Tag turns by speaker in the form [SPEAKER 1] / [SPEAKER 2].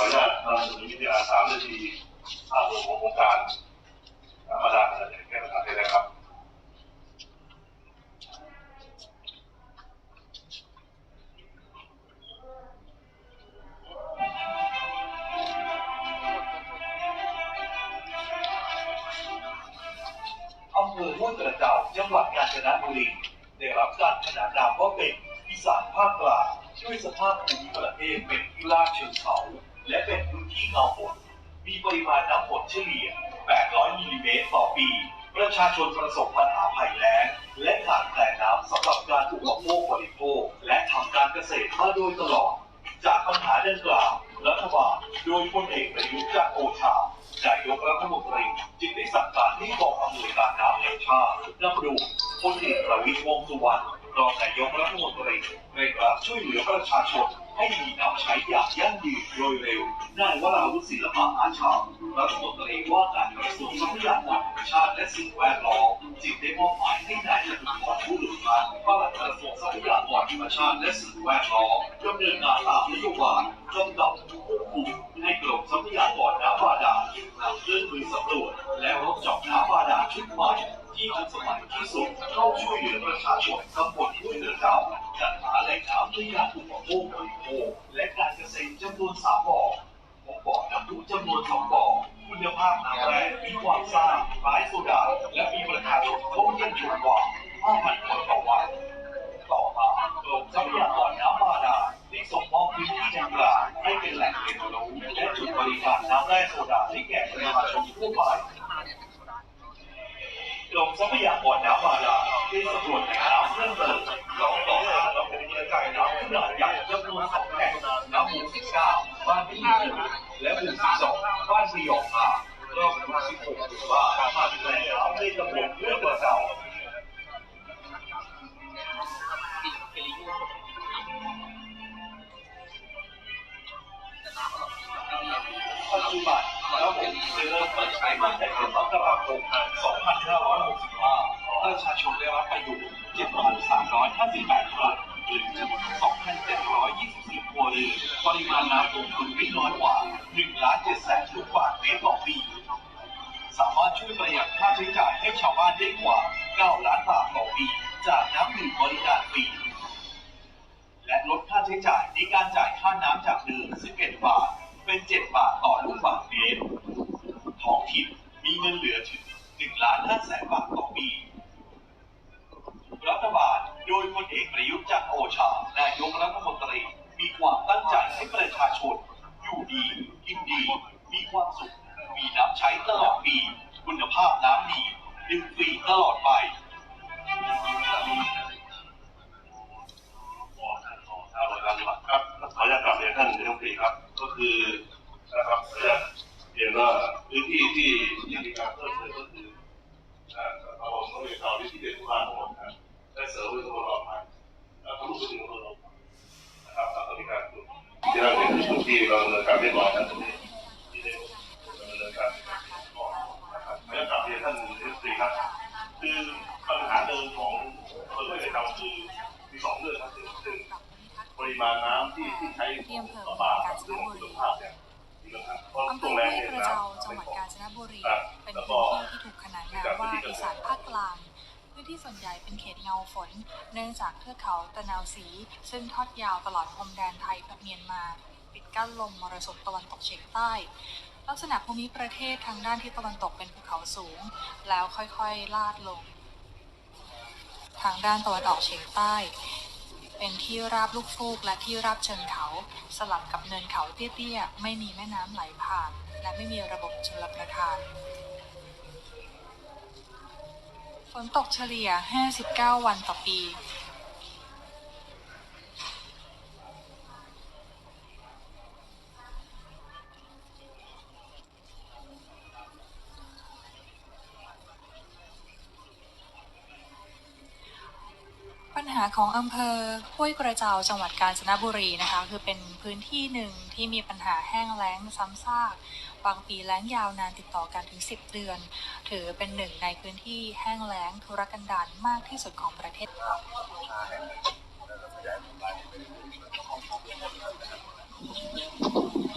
[SPEAKER 1] ออนุญา
[SPEAKER 2] ตนำเสนอวิทยาสามนาทีภารมณ์ของโครงการประธาน
[SPEAKER 1] จะ
[SPEAKER 2] แก้ปัญหาได้แล้วครับ
[SPEAKER 1] อำเภอห้วยกระเจ้าจังหวัดกาญจนบุรีได้รับการขนานนามว่าเป็นอีศานภาคกลางด้วยสภาพภูมิประเทศเป็นที่ลาบเชิงเขา และเป็นพื้นที่เงาฝนมีปริมาณน้ำฝนเฉลี่ย 800 มิลลิเมตรต่อปี ประชาชนประสบปัญหาภัยแล้ง และขาดแคลนน้ำสำหรับการอุปโภคบริโภค และทำการเกษตรมาโดยตลอด จากปัญหาดังกล่าว รัฐบาลโดยพลเอกประยุทธ์จันทร์โอชานายกรัฐมนตรีจึงได้สั่งการให้กองอำนวยการน้ำแห่งชาตินำดูพลเอกประวิตรวงสุวรรณ รองนายกรัฐมนตรีในรับช่วยเหลือประชาชน ให้มีน้ำใช้อย่างยั่งยืนโดยเร็วนายวราวุฒิศิลปะอาชารัฐมนตรีว่าการกระทรวงทรัพยากรธรรมชาติและสิ่งแวดล้อมจึงได้มอบหมายให้นายจตุพรผู้หลุดพันธ์ปลัดกระทรวงทรัพยากรธรรมชาติและสิ่งแวดล้อมดำเนินงานตามนโยบายกำกับควบคุมให้กรมทรัพยากรน้ำบาดาลนำเครื่องมือสำรวจและรถเจาะน้ำบาดาลชุดใหม่ ที่ทันสมัยที่สุดเข้าช่วยเหลือประชาชนตำบลห้วยเรือเก่าจัดหาแหล่งน้ำเพื่อการอุปโภคบริโภคและการเกษตรจำนวนสามบ่อพบบ่อน้ำพุจำนวนสองบ่อคุณภาพน้ำแร่มีความสะอาดคล้ายโซดา และมีประชาชนเข้าเยี่ยมชมกว่า5,000คนต่อวันต่อมากรมทรัพยากรน้ำบาดาลได้ส่งมอบพื้นที่ดังกล่าวให้เป็นแหล่งเรียนรู้และจุดบริการน้ำแร่โซดาให้แก่ประชาชนทั่วไป และหมู่12บ้านสยองอารอบหมู่16หรือว่าผ่านแหล่งน้ำนตำบลเพื่อเก่าปัจจุบันระบบได้เริ่มเปิดใช้มาตั้งแต่เดือนมกราคม2565ประชาชนได้รับประโยชน์7,358คนหรือ2,724ครัวเรือนปริมาณน้ำลงทุนไม่น้อยกว่า 1ล้าน7แสนลูกบาทเมตรต่อปีสามารถช่วยประหยัดค่าใช้จ่ายให้ชาวบ้านได้กว่า 9 ล้านบาทต่อปี จากน้ำดื่มบริการฟรีและลดค่าใช้จ่ายในการจ่ายค่าน้ำจากเดิม11บาท คือนะ
[SPEAKER 2] ครับเรียนว่าพื้นที่ที่ที่มีการเพิ่มเติมก็คืออ่าเอาต้องเรียนข่าวที่ที่เด็ดทุกบ้านทั้งหมนะได้เสริมไว้ทั้งหมดรอบไปทุกสิ่งของเรานะครับแล้วก็มีการที่เราเห็นพื้นที่เราดำเนินการเรียบร้อยแล้วที่ได้ดำเนินการก่อนนะครับขออนุญาตกลับเรียนท่านนายกรัฐมนตรีครับคือปัญหาเดิมของคนไม่ได้ทำคือมีสองเรื่องครับหนึ่ง ปริมาณน้ำที่ที่ใช้
[SPEAKER 3] ที่อำเภอ
[SPEAKER 2] ประปา
[SPEAKER 3] เมืองกาญจน
[SPEAKER 2] เรื่องคุณภาพเนี่ยมีปัญหาเพราะ
[SPEAKER 3] อำเภ
[SPEAKER 2] ตร
[SPEAKER 3] อง
[SPEAKER 2] แรงเนี่ย
[SPEAKER 3] กระเจ้าจังหวัดกาญจนบุรี เป็นพื้นที่ที่ถูกขนานนามว่าอีสานภาคกลางพื้นที่ส่วนใหญ่เป็นเขตเงาฝน เนื่องจากเทือกเขาตะนาวศรีซึ่งทอดยาวตลอดพรมแดนไทยกับเมียนมา ปิดกั้นลมมรสุมตะวันตกเฉียงใต้ ลักษณะภูมิประเทศทางด้านทิศตะวันตกเป็นภูเขาสูง แล้วค่อยๆลาดลง ทางด้านตะวันออกเฉียงใต้ เป็นที่ราบลูกฟูกและที่ราบเชิงเขา สลับกับเนินเขาเตี้ยๆ ไม่มีแม่น้ำไหลผ่าน และไม่มีระบบชลประทาน ฝนตกเฉลี่ย 59 วันต่อปีาของอำเภอห้วยกระเจ้าจังหวัดกาญจนบุรีนะคะ คือเป็นพื้นที่หนึ่งที่มีปัญหาแห้งแล้งซ้ำซากบางปีแล้งยาวนานติดต่อกันถึง 10 เดือน ถือเป็นหนึ่งในพื้นที่แห้งแล้งทุรกันดารมากที่สุดของประเทศ
[SPEAKER 4] เ